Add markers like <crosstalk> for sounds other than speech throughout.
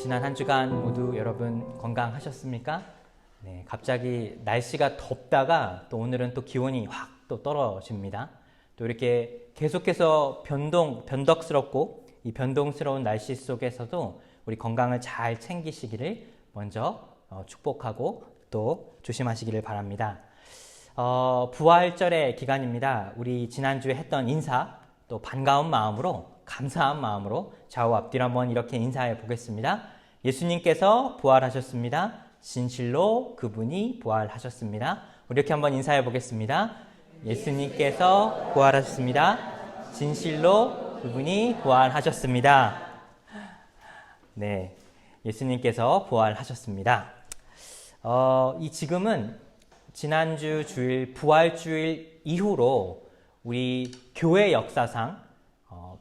지난 한 주간 모두 여러분 건강하셨습니까? 네, 갑자기 날씨가 덥다가 또 오늘은 또 기온이 확 또 떨어집니다. 또 이렇게 계속해서 변동, 변덕스럽고 이 변동스러운 날씨 속에서도 우리 건강을 잘 챙기시기를 먼저 어, 축복하고 또 조심하시기를 바랍니다. 어, 부활절의 기간입니다. 우리 지난주에 했던 인사 또 반가운 마음으로 감사한 마음으로 좌우 앞뒤로 한번 이렇게 인사해 보겠습니다. 예수님께서 부활하셨습니다. 진실로 그분이 부활하셨습니다. 이렇게 한번 인사해 보겠습니다. 예수님께서 부활하셨습니다. 진실로 그분이 부활하셨습니다. 네, 예수님께서 부활하셨습니다. 어, 이 지금은 지난주 주일 부활주일 이후로 우리 교회 역사상 어,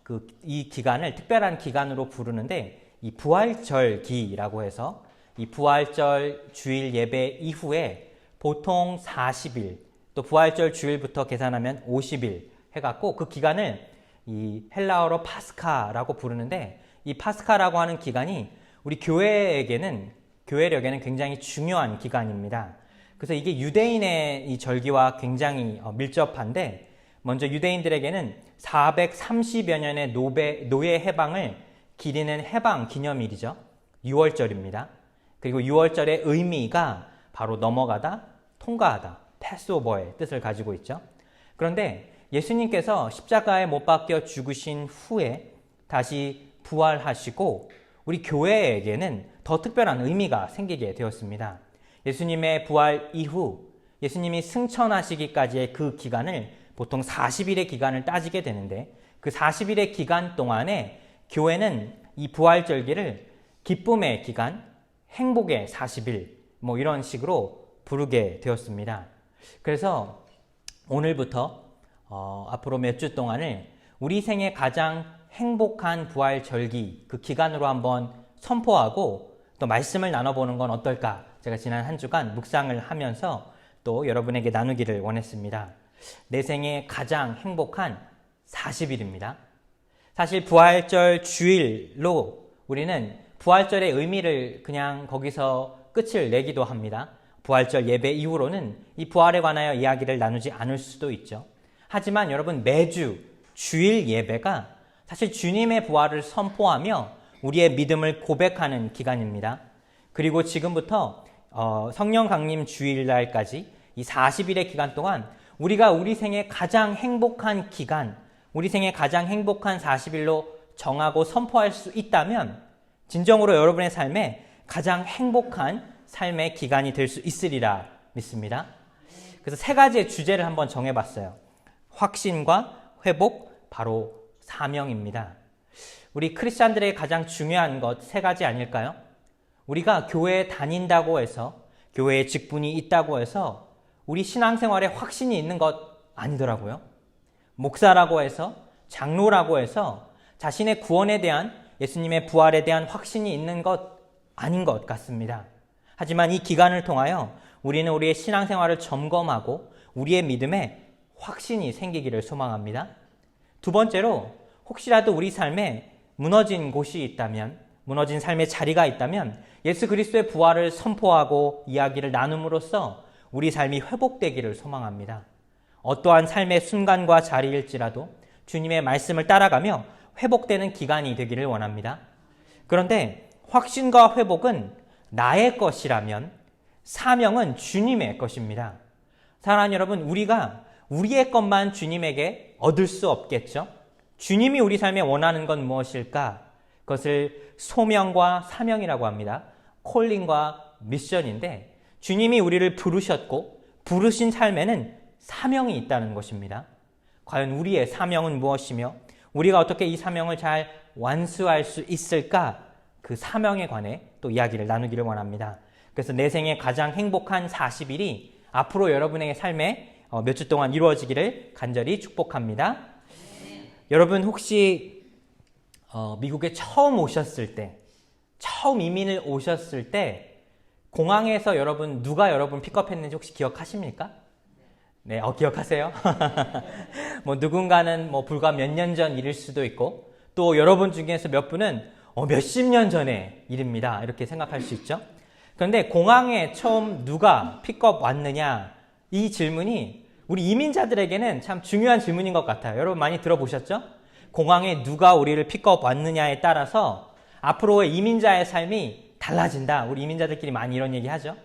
그 이 기간을 특별한 기간으로 부르는데 이 부활절기라고 해서 이 부활절 주일 예배 이후에 보통 40일 또 부활절 주일부터 계산하면 50일 해갖고 그 기간을 이 헬라어로 파스카라고 부르는데 이 파스카라고 하는 기간이 우리 교회에게는 교회력에는 굉장히 중요한 기간입니다. 그래서 이게 유대인의 이 절기와 굉장히 어, 밀접한데 먼저 유대인들에게는 430여 년의 노배, 노예 해방을 기리는 해방 기념일이죠. 6월절입니다. 그리고 6월절의 의미가 바로 넘어가다, 통과하다, 패스오버의 뜻을 가지고 있죠. 그런데 예수님께서 십자가에 못 박혀 죽으신 후에 다시 부활하시고 우리 교회에게는 더 특별한 의미가 생기게 되었습니다. 예수님의 부활 이후 예수님이 승천하시기까지의 그 기간을 보통 40일의 기간을 따지게 되는데 그 40일의 기간 동안에 교회는 이 부활절기를 기쁨의 기간, 행복의 40일 뭐 이런 식으로 부르게 되었습니다. 그래서 오늘부터 어, 앞으로 몇 주 동안을 우리 생애 가장 행복한 부활절기 그 기간으로 한번 선포하고 또 말씀을 나눠보는 건 어떨까? 제가 지난 한 주간 묵상을 하면서 또 여러분에게 나누기를 원했습니다. 내 생애 가장 행복한 40일입니다. 사실 부활절 주일로 우리는 부활절의 의미를 그냥 거기서 끝을 내기도 합니다. 부활절 예배 이후로는 이 부활에 관하여 이야기를 나누지 않을 수도 있죠. 하지만 여러분 매주 주일 예배가 사실 주님의 부활을 선포하며 우리의 믿음을 고백하는 기간입니다. 그리고 지금부터 어, 성령 강림 주일날까지 이 40일의 기간 동안 우리가 우리 생애 가장 행복한 기간, 우리 생애 가장 행복한 40일로 정하고 선포할 수 있다면 진정으로 여러분의 삶에 가장 행복한 삶의 기간이 될 수 있으리라 믿습니다. 그래서 세 가지의 주제를 한번 정해봤어요. 확신과 회복, 바로 사명입니다. 우리 크리스찬들의 가장 중요한 것 세 가지 아닐까요? 우리가 교회에 다닌다고 해서 교회에 직분이 있다고 해서 우리 신앙생활에 확신이 있는 것 아니더라고요. 목사라고 해서 장로라고 해서 자신의 구원에 대한 예수님의 부활에 대한 확신이 있는 것 아닌 것 같습니다. 하지만 이 기간을 통하여 우리는 우리의 신앙생활을 점검하고 우리의 믿음에 확신이 생기기를 소망합니다. 두 번째로 혹시라도 우리 삶에 무너진 곳이 있다면 무너진 삶의 자리가 있다면 예수 그리스도의 부활을 선포하고 이야기를 나눔으로써 우리 삶이 회복되기를 소망합니다. 어떠한 삶의 순간과 자리일지라도 주님의 말씀을 따라가며 회복되는 기간이 되기를 원합니다. 그런데 확신과 회복은 나의 것이라면 사명은 주님의 것입니다. 사랑하는 여러분, 우리가 우리의 것만 주님에게 얻을 수 없겠죠? 주님이 우리 삶에 원하는 건 무엇일까? 그것을 소명과 사명이라고 합니다. 콜링과 미션인데 주님이 우리를 부르셨고 부르신 삶에는 사명이 있다는 것입니다. 과연 우리의 사명은 무엇이며 우리가 어떻게 이 사명을 잘 완수할 수 있을까? 그 사명에 관해 또 이야기를 나누기를 원합니다. 그래서 내 생에 가장 행복한 40일이 앞으로 여러분의 삶에 어, 몇주 동안 이루어지기를 간절히 축복합니다. 네. 여러분 혹시 어, 미국에 처음 오셨을 때, 처음 이민을 오셨을 때 공항에서 여러분 누가 여러분 픽업했는지 혹시 기억하십니까? 네, 어, 기억하세요? <laughs> 뭐 누군가는 뭐 불과 몇 년 전 일일 수도 있고 또 여러분 중에서 몇 분은 어, 몇십 년 전의 일입니다. 이렇게 생각할 수 있죠. 그런데 공항에 처음 누가 픽업 왔느냐 이 질문이 우리 이민자들에게는 참 중요한 질문인 것 같아요. 여러분 많이 들어보셨죠? 공항에 누가 우리를 픽업 왔느냐에 따라서 앞으로의 이민자의 삶이 달라진다. 우리 이민자들끼리 많이 이런 얘기 하죠.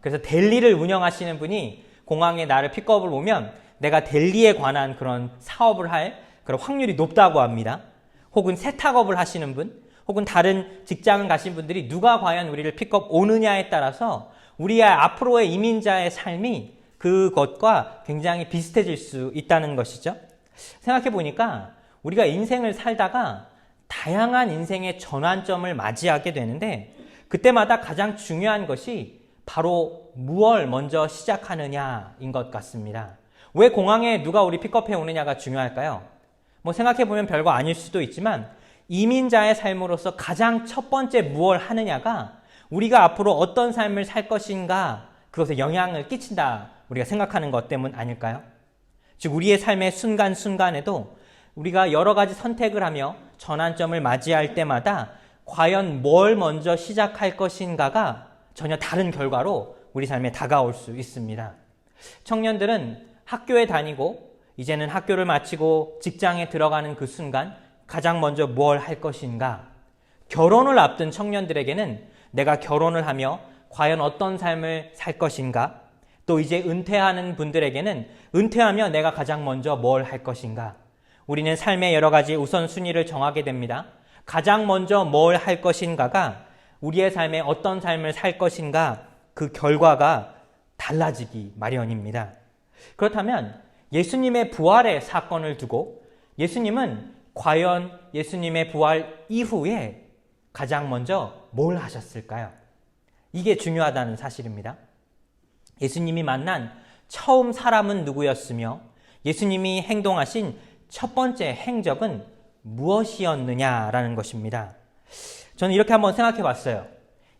그래서 델리를 운영하시는 분이 공항에 나를 픽업을 오면 내가 델리에 관한 그런 사업을 할 그런 확률이 높다고 합니다. 혹은 세탁업을 하시는 분, 혹은 다른 직장을 가신 분들이 누가 과연 우리를 픽업 오느냐에 따라서 우리의 앞으로의 이민자의 삶이 그것과 굉장히 비슷해질 수 있다는 것이죠. 생각해 보니까 우리가 인생을 살다가 다양한 인생의 전환점을 맞이하게 되는데 그때마다 가장 중요한 것이 바로 무얼 먼저 시작하느냐인 것 같습니다. 왜 공항에 누가 우리 픽업해 오느냐가 중요할까요? 뭐 생각해 보면 별거 아닐 수도 있지만 이민자의 삶으로서 가장 첫 번째 무얼 하느냐가 우리가 앞으로 어떤 삶을 살 것인가 그것에 영향을 끼친다 우리가 생각하는 것 때문 아닐까요? 즉 우리의 삶의 순간순간에도 우리가 여러 가지 선택을 하며 전환점을 맞이할 때마다 과연 뭘 먼저 시작할 것인가가 전혀 다른 결과로 우리 삶에 다가올 수 있습니다. 청년들은 학교에 다니고 이제는 학교를 마치고 직장에 들어가는 그 순간 가장 먼저 뭘 할 것인가? 결혼을 앞둔 청년들에게는 내가 결혼을 하며 과연 어떤 삶을 살 것인가? 또 이제 은퇴하는 분들에게는 은퇴하며 내가 가장 먼저 뭘 할 것인가? 우리는 삶의 여러 가지 우선순위를 정하게 됩니다. 가장 먼저 뭘 할 것인가가 우리의 삶에 어떤 삶을 살 것인가 그 결과가 달라지기 마련입니다. 그렇다면 예수님의 부활의 사건을 두고 예수님은 과연 예수님의 부활 이후에 가장 먼저 뭘 하셨을까요? 이게 중요하다는 사실입니다. 예수님이 만난 처음 사람은 누구였으며 예수님이 행동하신 첫 번째 행적은 무엇이었느냐라는 것입니다. 저는 이렇게 한번 생각해 봤어요.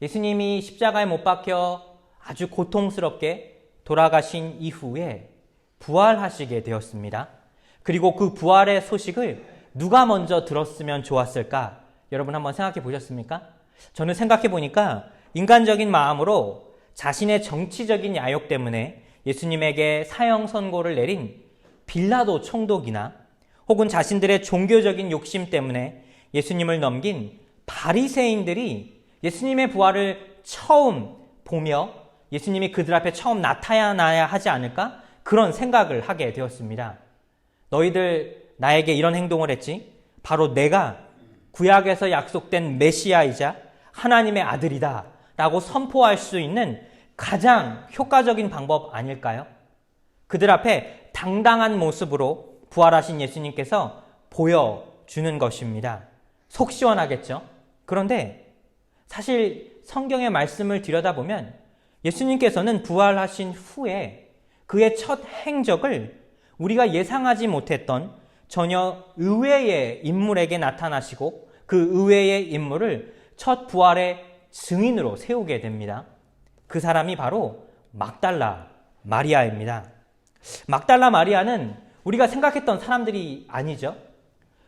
예수님이 십자가에 못 박혀 아주 고통스럽게 돌아가신 이후에 부활하시게 되었습니다. 그리고 그 부활의 소식을 누가 먼저 들었으면 좋았을까? 여러분 한번 생각해 보셨습니까? 저는 생각해 보니까 인간적인 마음으로 자신의 정치적인 야욕 때문에 예수님에게 사형 선고를 내린 빌라도 총독이나 혹은 자신들의 종교적인 욕심 때문에 예수님을 넘긴 바리새인들이 예수님의 부활을 처음 보며 예수님이 그들 앞에 처음 나타나야 하지 않을까? 그런 생각을 하게 되었습니다. 너희들 나에게 이런 행동을 했지? 바로 내가 구약에서 약속된 메시아이자 하나님의 아들이다. 라고 선포할 수 있는 가장 효과적인 방법 아닐까요? 그들 앞에 당당한 모습으로 부활하신 예수님께서 보여주는 것입니다. 속 시원하겠죠? 그런데 사실 성경의 말씀을 들여다보면 예수님께서는 부활하신 후에 그의 첫 행적을 우리가 예상하지 못했던 전혀 의외의 인물에게 나타나시고 그 의외의 인물을 첫 부활의 증인으로 세우게 됩니다. 그 사람이 바로 막달라 마리아입니다. 막달라 마리아는 우리가 생각했던 사람들이 아니죠.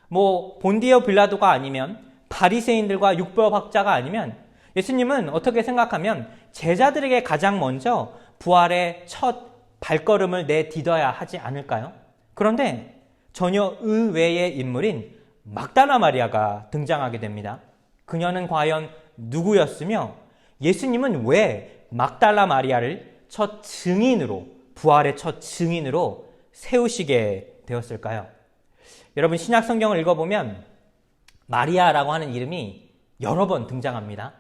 뭐 본디오 빌라도가 아니면 바리새인들과 육법학자가 아니면 예수님은 어떻게 생각하면 제자들에게 가장 먼저 부활의 첫 발걸음을 내디뎌야 하지 않을까요? 그런데 전혀 의외의 인물인 막달라 마리아가 등장하게 됩니다. 그녀는 과연 누구였으며 예수님은 왜 막달라 마리아를 첫 증인으로 부활의 첫 증인으로 세우시게 되었을까요? 여러분 신약 성경을 읽어보면 마리아라고 하는 이름이 여러 번 등장합니다.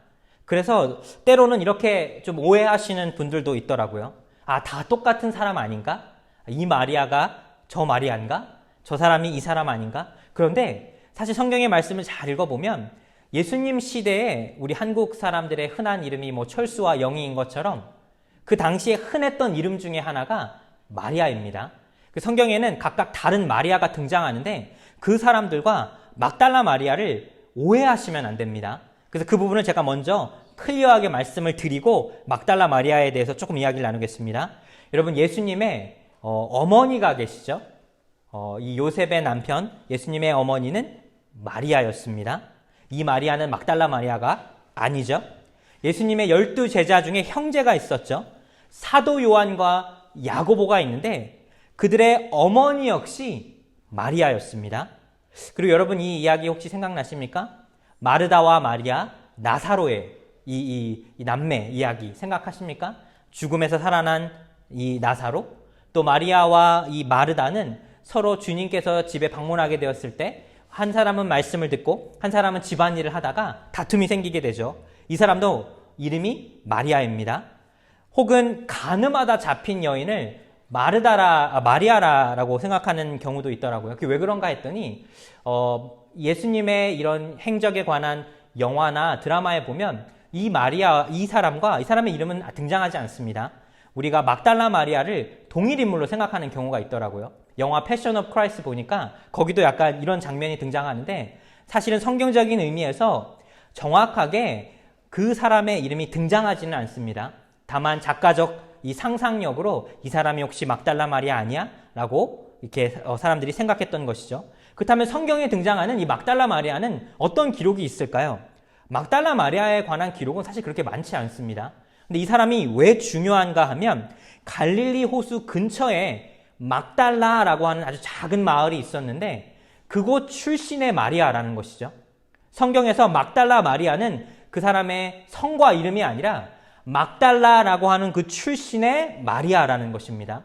그래서 때로는 이렇게 좀 오해하시는 분들도 있더라고요. 아, 다 똑같은 사람 아닌가? 이 마리아가 저 마리아인가? 저 사람이 이 사람 아닌가? 그런데 사실 성경의 말씀을 잘 읽어보면 예수님 시대에 우리 한국 사람들의 흔한 이름이 뭐 철수와 영희인 것처럼 그 당시에 흔했던 이름 중에 하나가 마리아입니다. 그 성경에는 각각 다른 마리아가 등장하는데 그 사람들과 막달라 마리아를 오해하시면 안 됩니다. 그래서 그 부분을 제가 먼저 클리어하게 말씀을 드리고 막달라 마리아에 대해서 조금 이야기를 나누겠습니다. 여러분 예수님의 어, 머니가 계시죠? 어, 이 요셉의 남편 예수님의 어머니는 마리아였습니다. 이 마리아는 막달라 마리아가 아니죠. 예수님의 열두 제자 중에 형제가 있었죠. 사도 요한과 야고보가 있는데 그들의 어머니 역시 마리아였습니다. 그리고 여러분 이 이야기 혹시 생각나십니까? 마르다와 마리아, 나사로의 이, 이, 이 남매 이야기 생각하십니까? 죽음에서 살아난 이 나사로, 또 마리아와 이 마르다는 서로 주님께서 집에 방문하게 되었을 때 한 사람은 말씀을 듣고 한 사람은 집안일을 하다가 다툼이 생기게 되죠. 이 사람도 이름이 마리아입니다. 혹은 가늠하다 잡힌 여인을 마르다라, 아, 마리아라라고 생각하는 경우도 있더라고요. 그게 왜 그런가 했더니, 어, 예수님의 이런 행적에 관한 영화나 드라마에 보면 이 마리아, 이 사람과 이 사람의 이름은 등장하지 않습니다. 우리가 막달라 마리아를 동일 인물로 생각하는 경우가 있더라고요. 영화 패션 오브 크라이스 보니까 거기도 약간 이런 장면이 등장하는데 사실은 성경적인 의미에서 정확하게 그 사람의 이름이 등장하지는 않습니다. 다만 작가적 이 상상력으로 이 사람이 혹시 막달라 마리아 아니야? 라고 이렇게 어, 사람들이 생각했던 것이죠. 그렇다면 성경에 등장하는 이 막달라 마리아는 어떤 기록이 있을까요? 막달라 마리아에 관한 기록은 사실 그렇게 많지 않습니다. 근데 이 사람이 왜 중요한가 하면 갈릴리 호수 근처에 막달라라고 하는 아주 작은 마을이 있었는데 그곳 출신의 마리아라는 것이죠. 성경에서 막달라 마리아는 그 사람의 성과 이름이 아니라 막달라라고 하는 그 출신의 마리아라는 것입니다.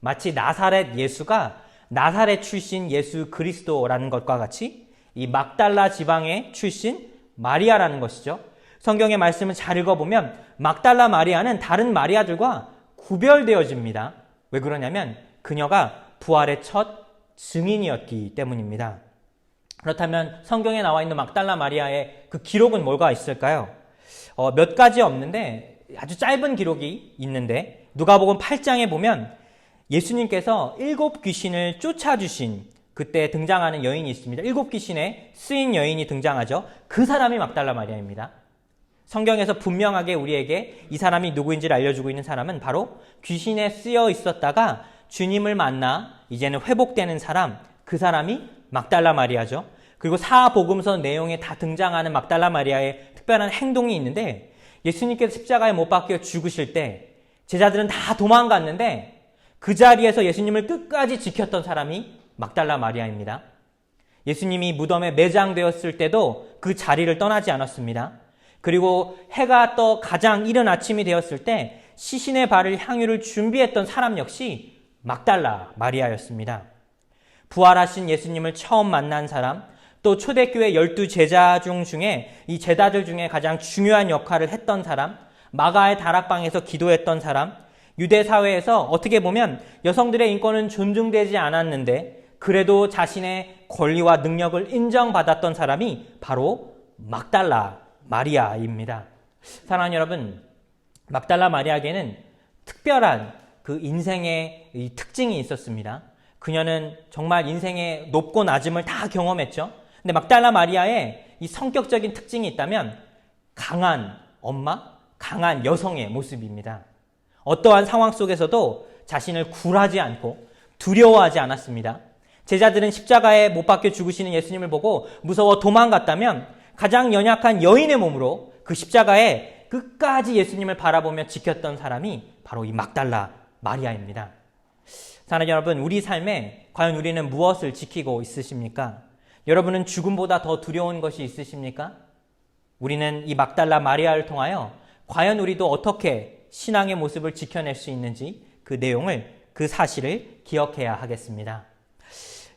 마치 나사렛 예수가 나사렛 출신 예수 그리스도라는 것과 같이 이 막달라 지방의 출신 마리아라는 것이죠. 성경의 말씀을 잘 읽어보면 막달라 마리아는 다른 마리아들과 구별되어집니다. 왜 그러냐면 그녀가 부활의 첫 증인이었기 때문입니다. 그렇다면 성경에 나와 있는 막달라 마리아의 그 기록은 뭐가 있을까요? 어, 몇 가지 없는데 아주 짧은 기록이 있는데 누가복음 8장에 보면 예수님께서 일곱 귀신을 쫓아주신 그때 등장하는 여인이 있습니다. 일곱 귀신의 쓰인 여인이 등장하죠. 그 사람이 막달라 마리아입니다. 성경에서 분명하게 우리에게 이 사람이 누구인지를 알려주고 있는 사람은 바로 귀신에 쓰여 있었다가 주님을 만나 이제는 회복되는 사람, 그 사람이 막달라 마리아죠. 그리고 사복음서 내용에 다 등장하는 막달라 마리아의 특별한 행동이 있는데 예수님께서 십자가에 못 박혀 죽으실 때 제자들은 다 도망갔는데 그 자리에서 예수님을 끝까지 지켰던 사람이 막달라 마리아입니다. 예수님이 무덤에 매장되었을 때도 그 자리를 떠나지 않았습니다. 그리고 해가 떠 가장 이른 아침이 되었을 때 시신의 발을 향유를 준비했던 사람 역시 막달라 마리아였습니다. 부활하신 예수님을 처음 만난 사람, 또 초대교회 열두 제자 중 중에 이 제자들 중에 가장 중요한 역할을 했던 사람, 마가의 다락방에서 기도했던 사람, 유대 사회에서 어떻게 보면 여성들의 인권은 존중되지 않았는데 그래도 자신의 권리와 능력을 인정받았던 사람이 바로 막달라 마리아입니다. 사랑하는 여러분, 막달라 마리아에게는 특별한 그 인생의 특징이 있었습니다. 그녀는 정말 인생의 높고 낮음을 다 경험했죠. 근데 막달라 마리아의 이 성격적인 특징이 있다면 강한 엄마, 강한 여성의 모습입니다. 어떠한 상황 속에서도 자신을 굴하지 않고 두려워하지 않았습니다. 제자들은 십자가에 못 박혀 죽으시는 예수님을 보고 무서워 도망갔다면 가장 연약한 여인의 몸으로 그 십자가에 끝까지 예수님을 바라보며 지켰던 사람이 바로 이 막달라 마리아입니다. 사랑하는 여러분, 우리 삶에 과연 우리는 무엇을 지키고 있으십니까? 여러분은 죽음보다 더 두려운 것이 있으십니까? 우리는 이 막달라 마리아를 통하여 과연 우리도 어떻게 신앙의 모습을 지켜낼 수 있는지 그 내용을, 그 사실을 기억해야 하겠습니다.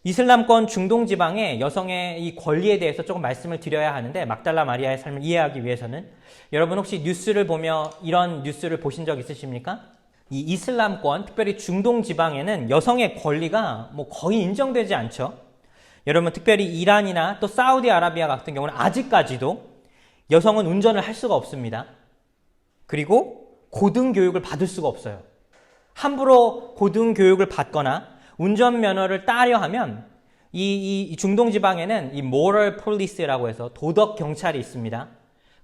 이슬람권 중동 지방의 여성의 이 권리에 대해서 조금 말씀을 드려야 하는데 막달라 마리아의 삶을 이해하기 위해서는 여러분 혹시 뉴스를 보며 이런 뉴스를 보신 적 있으십니까? 이 이슬람권, 특별히 중동 지방에는 여성의 권리가 뭐 거의 인정되지 않죠. 여러분 특별히 이란이나 또 사우디아라비아 같은 경우는 아직까지도 여성은 운전을 할 수가 없습니다. 그리고 고등교육을 받을 수가 없어요. 함부로 고등교육을 받거나 운전면허를 따려 하면 이, 이 중동 지방에는 이 moral police라고 해서 도덕 경찰이 있습니다.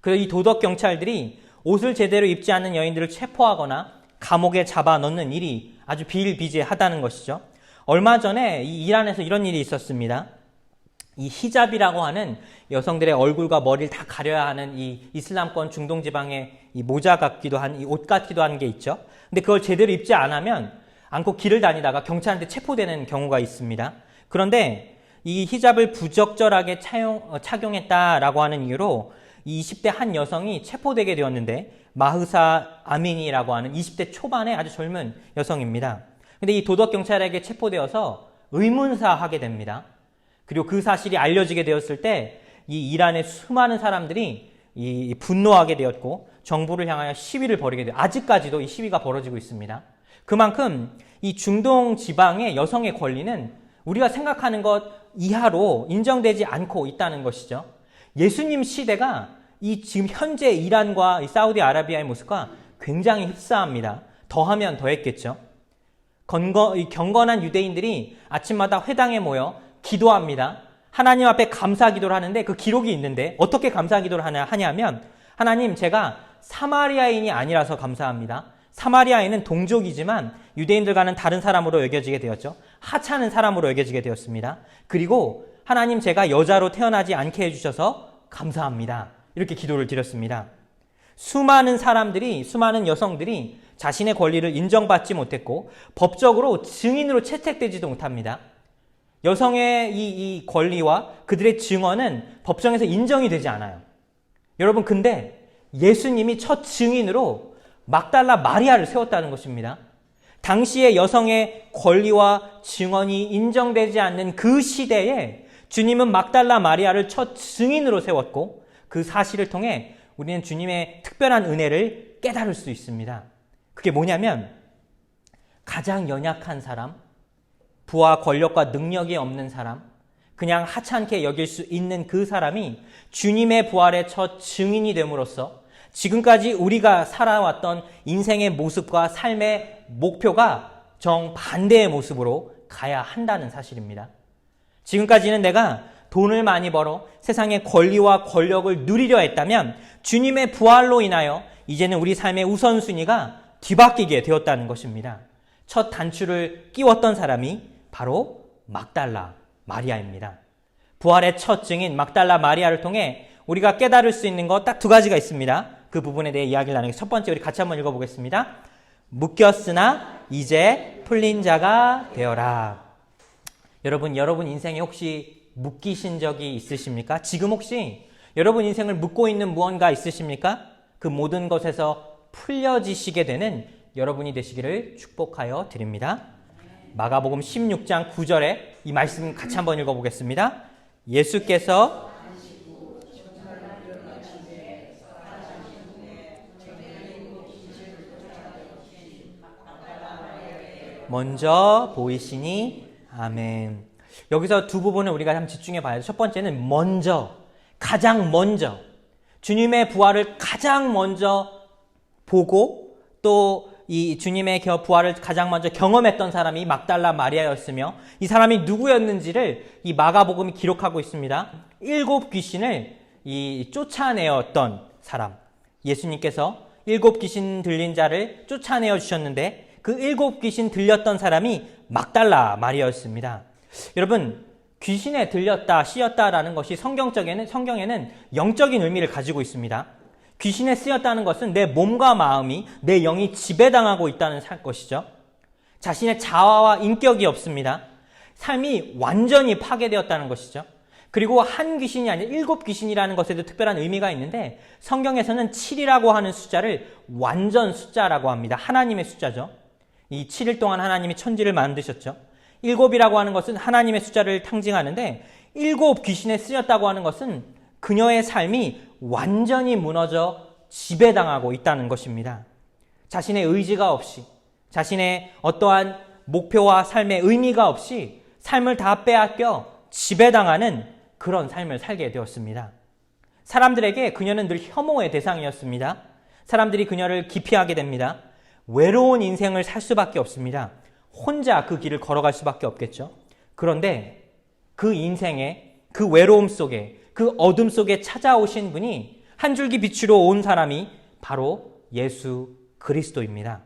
그래서 이 도덕 경찰들이 옷을 제대로 입지 않는 여인들을 체포하거나 감옥에 잡아 넣는 일이 아주 비일비재하다는 것이죠. 얼마 전에 이 이란에서 이런 일이 있었습니다. 이 히잡이라고 하는 여성들의 얼굴과 머리를 다 가려야 하는 이 이슬람권 중동 지방의 이 모자 같기도 한 이 옷 같기도 한 게 있죠. 근데 그걸 제대로 입지 않으면 않고 길을 다니다가 경찰한테 체포되는 경우가 있습니다. 그런데 이 히잡을 부적절하게 차용, 어, 착용했다라고 하는 이유로 이 20대 한 여성이 체포되게 되었는데 마흐사 아민이라고 하는 20대 초반의 아주 젊은 여성입니다. 근데 이 도덕 경찰에게 체포되어서 의문사하게 됩니다. 그리고 그 사실이 알려지게 되었을 때 이 이란의 수많은 사람들이 이 분노하게 되었고 정부를 향하여 시위를 벌이게 되어 아직까지도 이 시위가 벌어지고 있습니다. 그만큼 이 중동 지방의 여성의 권리는 우리가 생각하는 것 이하로 인정되지 않고 있다는 것이죠. 예수님 시대가 이 지금 현재 이란과 이 사우디아라비아의 모습과 굉장히 흡사합니다. 더하면 더했겠죠. 건거, 이 경건한 유대인들이 아침마다 회당에 모여 기도합니다. 하나님 앞에 감사 기도를 하는데 그 기록이 있는데 어떻게 감사 기도를 하냐, 하냐면 하나님 제가 사마리아인이 아니라서 감사합니다. 사마리아인은 동족이지만 유대인들과는 다른 사람으로 여겨지게 되었죠. 하찮은 사람으로 여겨지게 되었습니다. 그리고 하나님 제가 여자로 태어나지 않게 해주셔서 감사합니다. 이렇게 기도를 드렸습니다. 수많은 사람들이, 수많은 여성들이 자신의 권리를 인정받지 못했고 법적으로 증인으로 채택되지도 못합니다. 여성의 이, 이 권리와 그들의 증언은 법정에서 인정이 되지 않아요. 여러분, 근데 예수님이 첫 증인으로 막달라 마리아를 세웠다는 것입니다. 당시의 여성의 권리와 증언이 인정되지 않는 그 시대에 주님은 막달라 마리아를 첫 증인으로 세웠고 그 사실을 통해 우리는 주님의 특별한 은혜를 깨달을 수 있습니다. 그게 뭐냐면 가장 연약한 사람, 부와 권력과 능력이 없는 사람, 그냥 하찮게 여길 수 있는 그 사람이 주님의 부활의 첫 증인이 됨으로써 지금까지 우리가 살아왔던 인생의 모습과 삶의 목표가 정반대의 모습으로 가야 한다는 사실입니다. 지금까지는 내가 돈을 많이 벌어 세상의 권리와 권력을 누리려 했다면 주님의 부활로 인하여 이제는 우리 삶의 우선순위가 뒤바뀌게 되었다는 것입니다. 첫 단추를 끼웠던 사람이 바로 막달라 마리아입니다. 부활의 첫 증인 막달라 마리아를 통해 우리가 깨달을 수 있는 것 딱 두 가지가 있습니다. 그 부분에 대해 이야기를 나누기 첫 번째 우리 같이 한번 읽어보겠습니다. 묶였으나 이제 풀린 자가 되어라. 여러분, 여러분 인생에 혹시 묶이신 적이 있으십니까? 지금 혹시 여러분 인생을 묶고 있는 무언가 있으십니까? 그 모든 것에서 풀려지시게 되는 여러분이 되시기를 축복하여 드립니다. 마가복음 16장 9절에 이 말씀 같이 한번 읽어보겠습니다. 예수께서 먼저 보이시니 아멘. 여기서 두 부분을 우리가 한번 집중해 봐야 돼. 첫 번째는 먼저, 가장 먼저 주님의 부활을 가장 먼저 보고 또 이 주님의 부활을 가장 먼저 경험했던 사람이 막달라 마리아였으며 이 사람이 누구였는지를 이 마가복음이 기록하고 있습니다. 일곱 귀신을 이 쫓아내었던 사람. 예수님께서 일곱 귀신 들린 자를 쫓아내어 주셨는데 그 일곱 귀신 들렸던 사람이 막달라 마리아였습니다. 여러분, 귀신에 들렸다, 씌었다라는 것이 성경적에는, 성경에는 영적인 의미를 가지고 있습니다. 귀신에 쓰였다는 것은 내 몸과 마음이, 내 영이 지배당하고 있다는 것이죠. 자신의 자아와 인격이 없습니다. 삶이 완전히 파괴되었다는 것이죠. 그리고 한 귀신이 아니라 일곱 귀신이라는 것에도 특별한 의미가 있는데 성경에서는 7이라고 하는 숫자를 완전 숫자라고 합니다. 하나님의 숫자죠. 이 7일 동안 하나님이 천지를 만드셨죠. 일곱이라고 하는 것은 하나님의 숫자를 상징하는데 일곱 귀신에 쓰였다고 하는 것은 그녀의 삶이 완전히 무너져 지배당하고 있다는 것입니다. 자신의 의지가 없이 자신의 어떠한 목표와 삶의 의미가 없이 삶을 다 빼앗겨 지배당하는 그런 삶을 살게 되었습니다. 사람들에게 그녀는 늘 혐오의 대상이었습니다. 사람들이 그녀를 기피하게 됩니다. 외로운 인생을 살 수밖에 없습니다. 혼자 그 길을 걸어갈 수밖에 없겠죠. 그런데 그 인생의 그 외로움 속에 그 어둠 속에 찾아오신 분이 한 줄기 빛으로 온 사람이 바로 예수 그리스도입니다.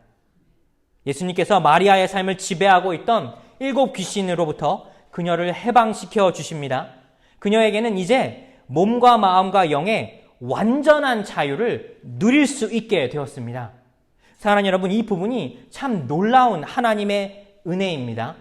예수님께서 마리아의 삶을 지배하고 있던 일곱 귀신으로부터 그녀를 해방시켜 주십니다. 그녀에게는 이제 몸과 마음과 영의 완전한 자유를 누릴 수 있게 되었습니다. 사랑하는 여러분, 이 부분이 참 놀라운 하나님의 은혜입니다.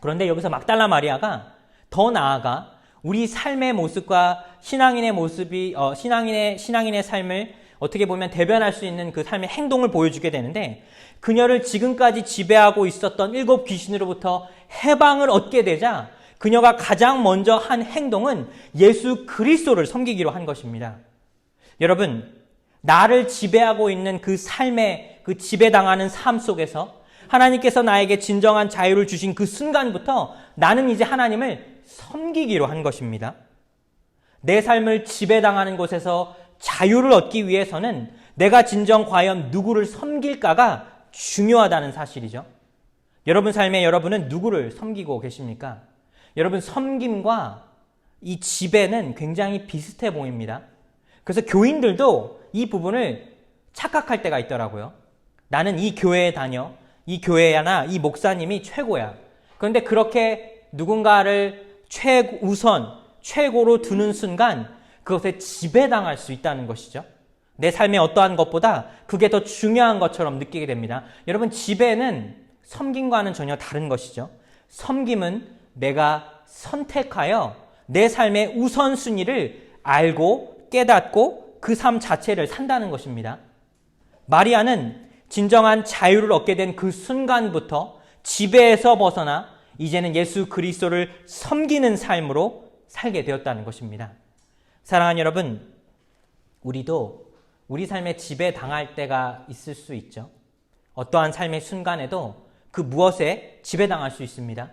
그런데 여기서 막달라 마리아가 더 나아가 우리 삶의 모습과 신앙인의 모습이 어, 신앙인의 신앙인의 삶을 어떻게 보면 대변할 수 있는 그 삶의 행동을 보여주게 되는데 그녀를 지금까지 지배하고 있었던 일곱 귀신으로부터 해방을 얻게 되자 그녀가 가장 먼저 한 행동은 예수 그리스도를 섬기기로 한 것입니다. 여러분, 나를 지배하고 있는 그 삶의 그 지배당하는 삶 속에서 하나님께서 나에게 진정한 자유를 주신 그 순간부터 나는 이제 하나님을 섬기기로 한 것입니다. 내 삶을 지배당하는 곳에서 자유를 얻기 위해서는 내가 진정 과연 누구를 섬길까가 중요하다는 사실이죠. 여러분 삶에 여러분은 누구를 섬기고 계십니까? 여러분 섬김과 이 지배는 굉장히 비슷해 보입니다. 그래서 교인들도 이 부분을 착각할 때가 있더라고요. 나는 이 교회에 다녀. 이 교회나 이 목사님이 최고야. 그런데 그렇게 누군가를 최우선, 최고로 두는 순간 그것에 지배당할 수 있다는 것이죠. 내 삶의 어떠한 것보다 그게 더 중요한 것처럼 느끼게 됩니다. 여러분, 지배는 섬김과는 전혀 다른 것이죠. 섬김은 내가 선택하여 내 삶의 우선순위를 알고 깨닫고 그 삶 자체를 산다는 것입니다. 마리아는 진정한 자유를 얻게 된 그 순간부터 지배에서 벗어나 이제는 예수 그리스도를 섬기는 삶으로 살게 되었다는 것입니다. 사랑하는 여러분, 우리도 우리 삶에 지배 당할 때가 있을 수 있죠. 어떠한 삶의 순간에도 그 무엇에 지배당할 수 있습니다.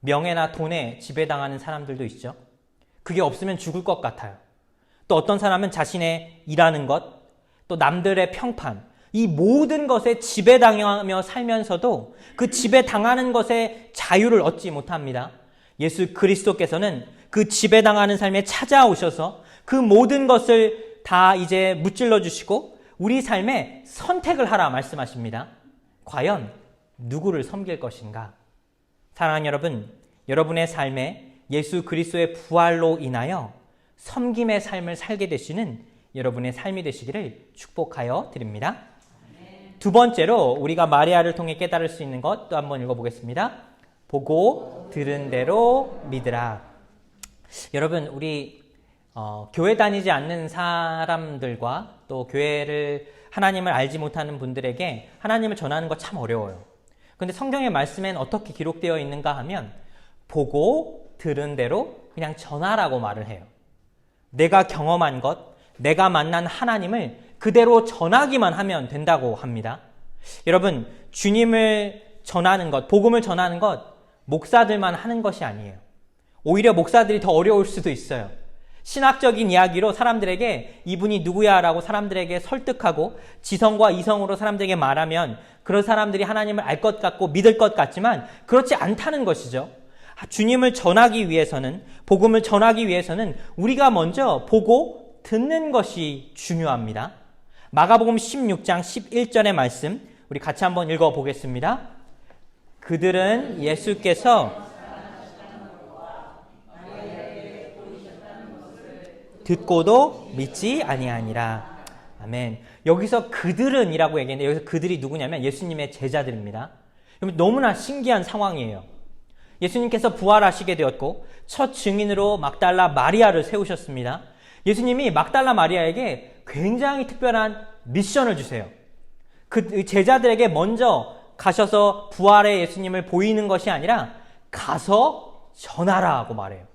명예나 돈에 지배당하는 사람들도 있죠. 그게 없으면 죽을 것 같아요. 또 어떤 사람은 자신의 일하는 것, 또 남들의 평판, 이 모든 것에 지배당하며 살면서도 그 지배당하는 것에 자유를 얻지 못합니다. 예수 그리스도께서는 그 지배당하는 삶에 찾아오셔서 그 모든 것을 다 이제 무찔러 주시고 우리 삶에 선택을 하라 말씀하십니다. 과연 누구를 섬길 것인가? 사랑하는 여러분, 여러분의 삶에 예수 그리스도의 부활로 인하여 섬김의 삶을 살게 되시는 여러분의 삶이 되시기를 축복하여 드립니다. 두 번째로 우리가 마리아를 통해 깨달을 수 있는 것 또 한번 읽어보겠습니다. 보고 들은 대로 믿으라. 여러분, 우리 어, 교회 다니지 않는 사람들과 또 교회를 하나님을 알지 못하는 분들에게 하나님을 전하는 거 참 어려워요. 근데 성경의 말씀엔 어떻게 기록되어 있는가 하면 보고 들은 대로 그냥 전하라고 말을 해요. 내가 경험한 것, 내가 만난 하나님을 그대로 전하기만 하면 된다고 합니다. 여러분, 주님을 전하는 것, 복음을 전하는 것, 목사들만 하는 것이 아니에요. 오히려 목사들이 더 어려울 수도 있어요. 신학적인 이야기로 사람들에게 이분이 누구야 라고 사람들에게 설득하고 지성과 이성으로 사람들에게 말하면 그런 사람들이 하나님을 알 것 같고 믿을 것 같지만 그렇지 않다는 것이죠. 주님을 전하기 위해서는, 복음을 전하기 위해서는 우리가 먼저 보고 듣는 것이 중요합니다. 마가복음 16장 11절의 말씀, 우리 같이 한번 읽어 보겠습니다. 그들은 예수께서 듣고도 믿지 아니하니라. 아멘. 여기서 그들은이라고 얘기했는데 여기서 그들이 누구냐면 예수님의 제자들입니다. 너무나 신기한 상황이에요. 예수님께서 부활하시게 되었고 첫 증인으로 막달라 마리아를 세우셨습니다. 예수님이 막달라 마리아에게 굉장히 특별한 미션을 주세요. 그 제자들에게 먼저 가셔서 부활의 예수님을 보이는 것이 아니라 가서 전하라고 말해요.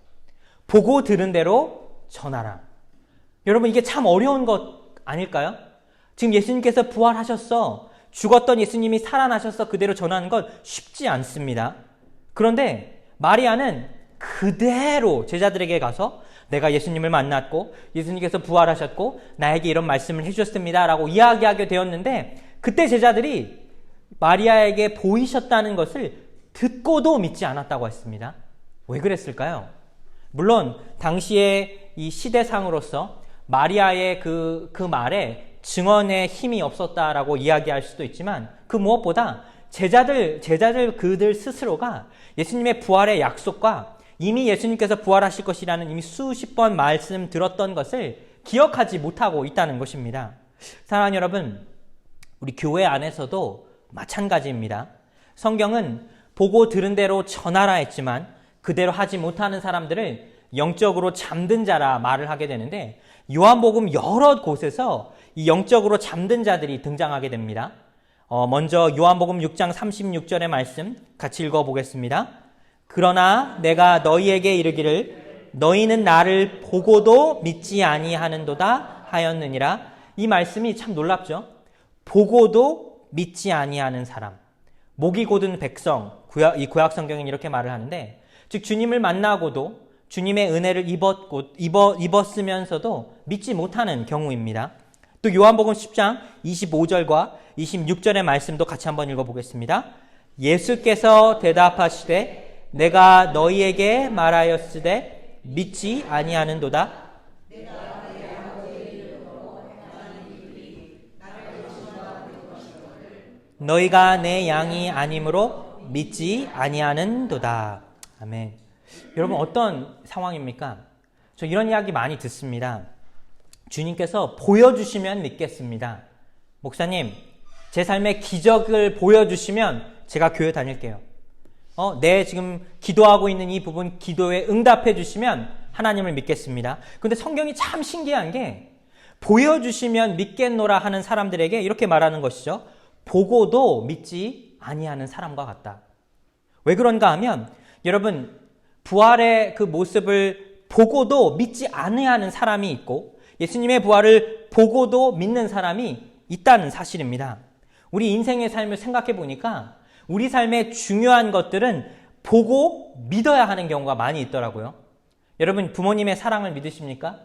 보고 들은 대로 전하라. 여러분 이게 참 어려운 것 아닐까요? 지금 예수님께서 부활하셨어. 죽었던 예수님이 살아나셔서 그대로 전하는 것 쉽지 않습니다. 그런데 마리아는 그대로 제자들에게 가서 내가 예수님을 만났고 예수님께서 부활하셨고 나에게 이런 말씀을 해주셨습니다. 라고 이야기하게 되었는데 그때 제자들이 마리아에게 보이셨다는 것을 듣고도 믿지 않았다고 했습니다. 왜 그랬을까요? 물론 당시의 이 시대상으로서 마리아의 그, 그 말에 증언의 힘이 없었다라고 이야기할 수도 있지만 그 무엇보다 제자들, 제자들 그들 스스로가 예수님의 부활의 약속과 이미 예수님께서 부활하실 것이라는 이미 수십 번 말씀 들었던 것을 기억하지 못하고 있다는 것입니다. 사랑하는 여러분, 우리 교회 안에서도 마찬가지입니다. 성경은 보고 들은 대로 전하라 했지만 그대로 하지 못하는 사람들을 영적으로 잠든 자라 말을 하게 되는데 요한복음 여러 곳에서 이 영적으로 잠든 자들이 등장하게 됩니다. 어, 먼저 요한복음 6장 36절의 말씀 같이 읽어보겠습니다. 그러나 내가 너희에게 이르기를 너희는 나를 보고도 믿지 아니하는도다 하였느니라. 이 말씀이 참 놀랍죠. 보고도 믿지 아니하는 사람. 목이 곧은 백성. 구약, 이 구약 성경은 이렇게 말을 하는데 즉 주님을 만나고도 주님의 은혜를 입었고 입어, 입었으면서도 믿지 못하는 경우입니다. 또 요한복음 10장 25절과 26절의 말씀도 같이 한번 읽어보겠습니다. 예수께서 대답하시되 내가 너희에게 말하였으되 믿지 아니하는도다. 너희가 내 양이 아니므로 믿지 아니하는도다. 아멘. 여러분 어떤 상황입니까? 저 이런 이야기 많이 듣습니다. 주님께서 보여주시면 믿겠습니다. 목사님, 제 삶의 기적을 보여주시면 제가 교회 다닐게요. 어, 내 지금 기도하고 있는 이 부분 기도에 응답해 주시면 하나님을 믿겠습니다. 근데 성경이 참 신기한 게 보여주시면 믿겠노라 하는 사람들에게 이렇게 말하는 것이죠. 보고도 믿지 아니하는 사람과 같다. 왜 그런가 하면 여러분 부활의 그 모습을 보고도 믿지 아니하는 사람이 있고 예수님의 부활을 보고도 믿는 사람이 있다는 사실입니다. 우리 인생의 삶을 생각해 보니까 우리 삶의 중요한 것들은 보고 믿어야 하는 경우가 많이 있더라고요. 여러분 부모님의 사랑을 믿으십니까?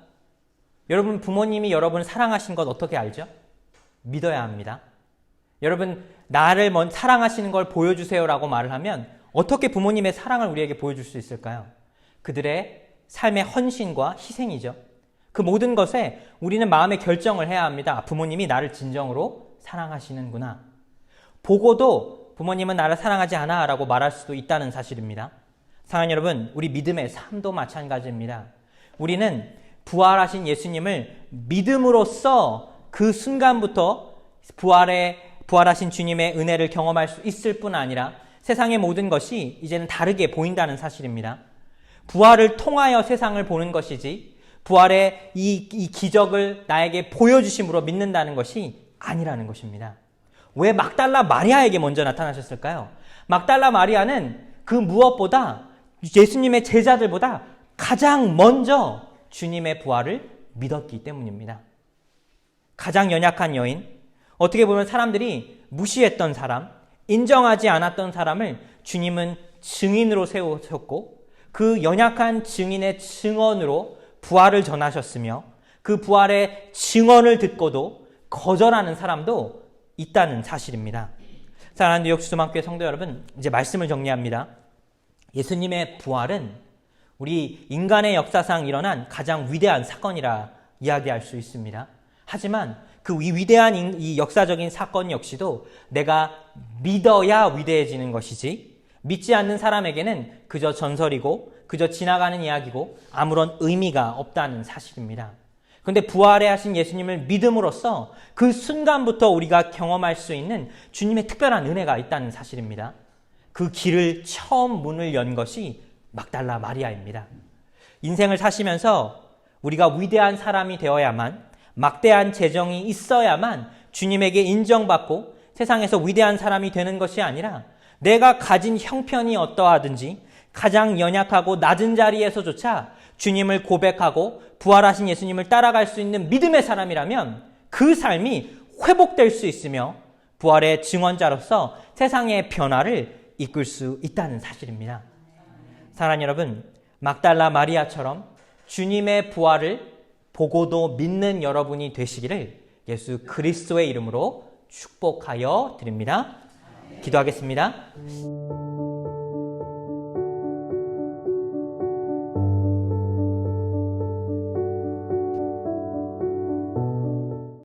여러분 부모님이 여러분을 사랑하신 것 어떻게 알죠? 믿어야 합니다. 여러분 나를 먼 사랑하시는 걸 보여주세요라고 말을 하면 어떻게 부모님의 사랑을 우리에게 보여줄 수 있을까요? 그들의 삶의 헌신과 희생이죠. 그 모든 것에 우리는 마음의 결정을 해야 합니다. 부모님이 나를 진정으로 사랑하시는구나. 보고도 부모님은 나를 사랑하지 않아 라고 말할 수도 있다는 사실입니다. 사랑하는 여러분, 우리 믿음의 삶도 마찬가지입니다. 우리는 부활하신 예수님을 믿음으로써 그 순간부터 부활의 부활하신 주님의 은혜를 경험할 수 있을 뿐 아니라 세상의 모든 것이 이제는 다르게 보인다는 사실입니다. 부활을 통하여 세상을 보는 것이지 부활의 이, 이 기적을 나에게 보여주심으로 믿는다는 것이 아니라는 것입니다. 왜 막달라 마리아에게 먼저 나타나셨을까요? 막달라 마리아는 그 무엇보다 예수님의 제자들보다 가장 먼저 주님의 부활을 믿었기 때문입니다. 가장 연약한 여인, 어떻게 보면 사람들이 무시했던 사람, 인정하지 않았던 사람을 주님은 증인으로 세우셨고 그 연약한 증인의 증언으로 부활을 전하셨으며 그 부활의 증언을 듣고도 거절하는 사람도 있다는 사실입니다. 사랑하는 뉴욕 수도만교회 성도 여러분, 이제 말씀을 정리합니다. 예수님의 부활은 우리 인간의 역사상 일어난 가장 위대한 사건이라 이야기할 수 있습니다. 하지만 그 위대한 이 역사적인 사건 역시도 내가 믿어야 위대해지는 것이지 믿지 않는 사람에게는 그저 전설이고 그저 지나가는 이야기고 아무런 의미가 없다는 사실입니다. 근데 부활에 하신 예수님을 믿음으로써 그 순간부터 우리가 경험할 수 있는 주님의 특별한 은혜가 있다는 사실입니다. 그 길을 처음 문을 연 것이 막달라 마리아입니다. 인생을 사시면서 우리가 위대한 사람이 되어야만 막대한 재정이 있어야만 주님에게 인정받고 세상에서 위대한 사람이 되는 것이 아니라 내가 가진 형편이 어떠하든지 가장 연약하고 낮은 자리에서조차 주님을 고백하고 부활하신 예수님을 따라갈 수 있는 믿음의 사람이라면 그 삶이 회복될 수 있으며 부활의 증언자로서 세상의 변화를 이끌 수 있다는 사실입니다. 사랑하는 여러분, 막달라 마리아처럼 주님의 부활을 보고도 믿는 여러분이 되시기를 예수 그리스도의 이름으로 축복하여 드립니다. 기도하겠습니다.